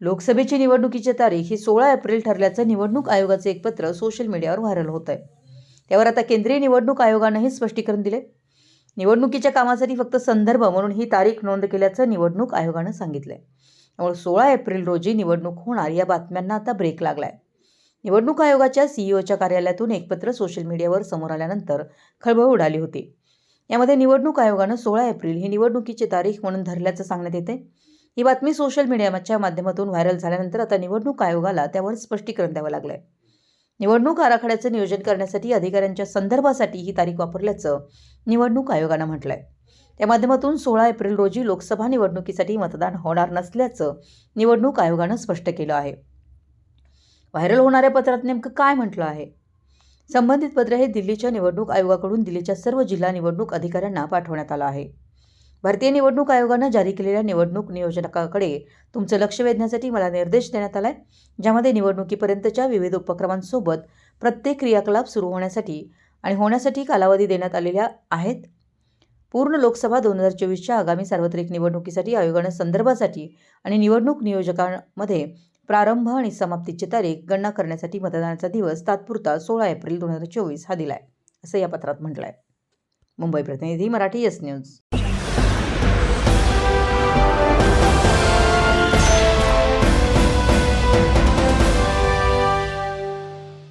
लोकसभेची निवडणुकीची तारीख ही सोळा एप्रिल ठरल्याचं निवडणूक आयोगाचे एक पत्र सोशल मीडियावर व्हायरल होत आहे त्यावर आता केंद्रीय निवडणूक आयोगानंही स्पष्टीकरण दिले निवडणुकीच्या कामासाठी फक्त संदर्भ म्हणून ही तारीख नोंद केल्याचं निवडणूक आयोगानं सांगितलंय. त्यामुळे सोळा एप्रिल रोजी निवडणूक होणार या बातम्यांना आता ब्रेक लागला आहे निवडणूक आयोगाच्या सीईओच्या कार्यालयातून एक पत्र सोशल मीडियावर समोर आल्यानंतर खळबळ उडाली होती. यामध्ये निवडणूक आयोगानं सोळा एप्रिल ही निवडणुकीची तारीख म्हणून धरल्याचं सांगण्यात येते ही बातमी सोशल मीडियाच्या माध्यमातून व्हायरल झाल्यानंतर आता निवडणूक आयोगाला त्यावर स्पष्टीकरण द्यावं लागलंय. निवडणूक आराखड्याचं नियोजन करण्यासाठी अधिकाऱ्यांच्या संदर्भासाठी ही तारीख वापरल्याचं निवडणूक आयोगानं म्हटलंय. त्या माध्यमातून सोळा एप्रिल रोजी लोकसभा निवडणुकीसाठी मतदान होणार नसल्याचं निवडणूक आयोगानं स्पष्ट केलं आहे. व्हायरल होणाऱ्या पत्रात नेमकं काय म्हटलं आहे? संबंधित पत्र हे दिल्लीच्या निवडणूक आयोगाकडून दिल्लीच्या सर्व जिल्हा निवडणूक अधिकाऱ्यांना पाठवण्यात आलं आहे. भारतीय निवडणूक आयोगानं जारी केलेल्या निवडणूक नियोजकाकडे तुमचं लक्ष वेधण्यासाठी मला निर्देश देण्यात आलाय ज्यामध्ये निवडणुकीपर्यंतच्या विविध उपक्रमांसोबत प्रत्येक क्रियाकलाप सुरू होण्यासाठी आणि होण्यासाठी कालावधी देण्यात आलेल्या आहेत. पूर्ण लोकसभा दोन हजार चोवीसच्या आगामी सार्वत्रिक निवडणुकीसाठी आयोगानं संदर्भासाठी आणि निवडणूक नियोजकांमध्ये प्रारंभ आणि समाप्तीची तारीख गणना करण्यासाठी मतदानाचा दिवस तात्पुरता सोळा एप्रिल दोन हजार चोवीस हा दिलाय असं या पत्रात म्हटलं आहे मुंबई प्रतिनिधी Marathi S news. Thank you.